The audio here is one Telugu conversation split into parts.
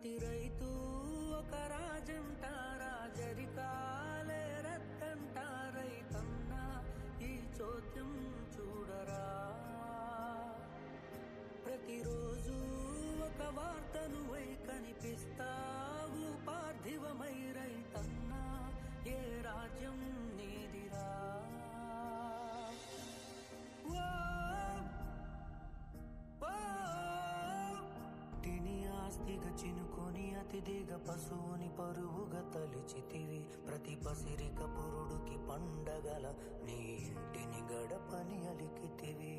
ప్రతి రైతు ఒక రాజం. తిని చినుకొని అతిథిగ పశువుని పరువుగా తలిచితివి. ప్రతి పసిరిక పురుడుకి పండగల నీ ఇంటిని గడపని అలికితివి.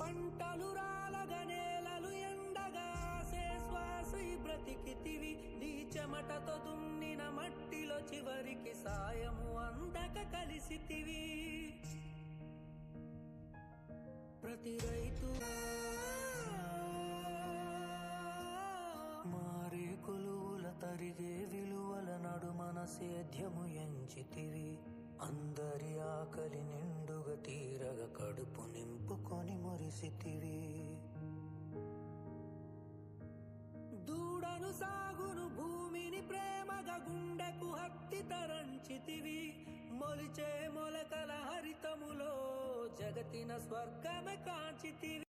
పంటలు రాలగనేలలు ఎండగా శ్వాసి బ్రతికితివి. నీ చెమటతో దున్నిన మట్టిలో చివరికి సాయము అందక కలిసితివి. ప్రతి రైతు సేద్యము ఎంచితివి. అందరి ఆకలి నిండుగా తీరగ కడుపు నింపుకొని మురిసితివి. దూడను సాగును భూమిని ప్రేమగా గుండెకు హత్తి తరంచితివి. మొలిచే మొలకల హరితములో జగతిన స్వర్గమే కాంచితివి.